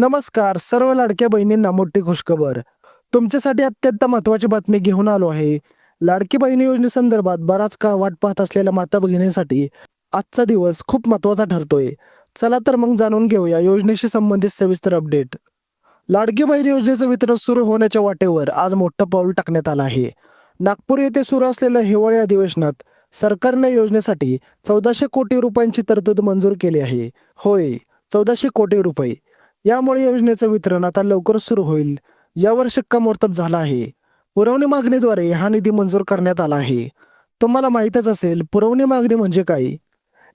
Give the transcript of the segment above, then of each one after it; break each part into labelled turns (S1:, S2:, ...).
S1: नमस्कार सर्व लाडक्या बहिणींना मोठी खुशखबर. तुमच्यासाठी अत्यंत महत्वाची बातमी घेऊन आलो आहे. लाडकी बहिणी योजनेसंदर्भात बराच काळ वाट पाहत असलेल्या माता भगिनींसाठी आजचा दिवस खूप महत्त्वाचा ठरतोय. चला तर मग जाणून घेऊया योजनेशी संबंधित सविस्तर अपडेट. लाडकी बहीण योजनेचं वितरण सुरू होण्याच्या वाटेवर आज मोठं पाऊल टाकण्यात आलं आहे. नागपूर येथे सुरू असलेल्या हिवाळी अधिवेशनात सरकारने योजनेसाठी चौदाशे कोटी रुपयांची तरतूद मंजूर केली आहे. होय चौदाशे कोटी रुपये. यामुळे योजनेचं वितरण आता लवकर सुरू होईल. यावर शिक्कामोर्तब झाला आहे. पुरवणी मागणीद्वारे हा निधी मंजूर करण्यात आला आहे. तुम्हाला माहीतच असेल पुरवणी मागणी म्हणजे काय?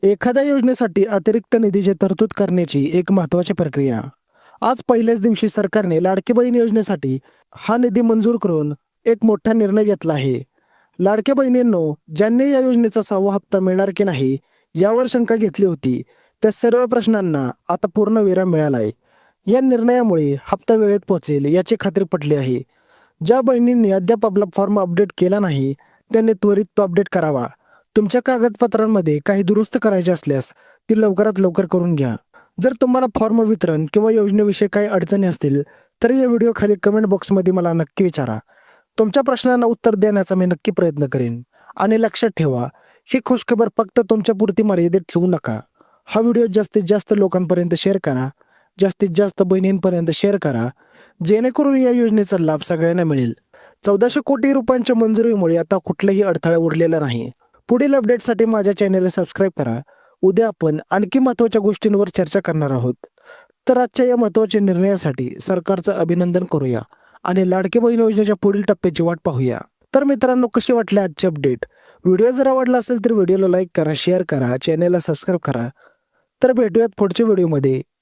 S1: एखाद्या योजनेसाठी अतिरिक्त निधीची तरतूद करण्याची एक महत्वाची प्रक्रिया. आज पहिल्याच दिवशी सरकारने लाडकी बहीण योजनेसाठी हा निधी मंजूर करून एक मोठा निर्णय घेतला आहे. लाडक्या बहिणींनो ज्यांनी या योजनेचा सहावा हप्ता मिळणार की नाही यावर शंका घेतली होती. त्या सर्व प्रश्नांना आता पूर्ण विराम मिळाला आहे या निर्णयामुळे हप्ता वेळेत पोहोचेल याची खात्री पटली आहे. ज्या बहिणींनी अद्याप आपला फॉर्म अपडेट केला नाही त्यांनी त्वरित तो अपडेट करावा. तुमच्या कागदपत्रांमध्ये काही दुरुस्त करायचे असल्यास ती लवकरात लवकर करून घ्या. जर तुम्हाला फॉर्म वितरण किंवा योजनेविषयी काही अडचणी असतील तर या व्हिडिओ खाली कमेंट बॉक्समध्ये मला नक्की विचारा. तुमच्या प्रश्नांना उत्तर देण्याचा मी नक्की प्रयत्न करेन. आणि लक्षात ठेवा ही खुशखबर फक्त तुमच्या पुरती मर्यादित ठेवू नका. हा व्हिडिओ जास्तीत जास्त लोकांपर्यंत शेअर करा. जास्तीत जास्त बहिणींपर्यंत शेअर करा जेणेकरून या योजनेचा लाभ सगळ्यांना मिळेल. चौदाशे कोटी रुपयांच्या मंजुरीमुळे आता कुठलाही अडथळा उरलेला नाही. पुढील अपडेटसाठी माझ्या चॅनेलला सबस्क्राईब करा. उद्या आपण आणखी महत्त्वाच्या गोष्टींवर चर्चा करणार आहोत. तर आजच्या या महत्त्वाच्या निर्णयासाठी सरकारचं अभिनंदन करूया आणि लाडके बहीण योजनेच्या पुढील टप्प्याची वाट पाहूया. तर मित्रांनो कशी वाटले आजचे अपडेट व्हिडिओ जर आवडला असेल तर व्हिडिओला लाईक करा शेअर करा चॅनेलला सबस्क्राईब करा. तर भेटूयात पुढच्या व्हिडिओमध्ये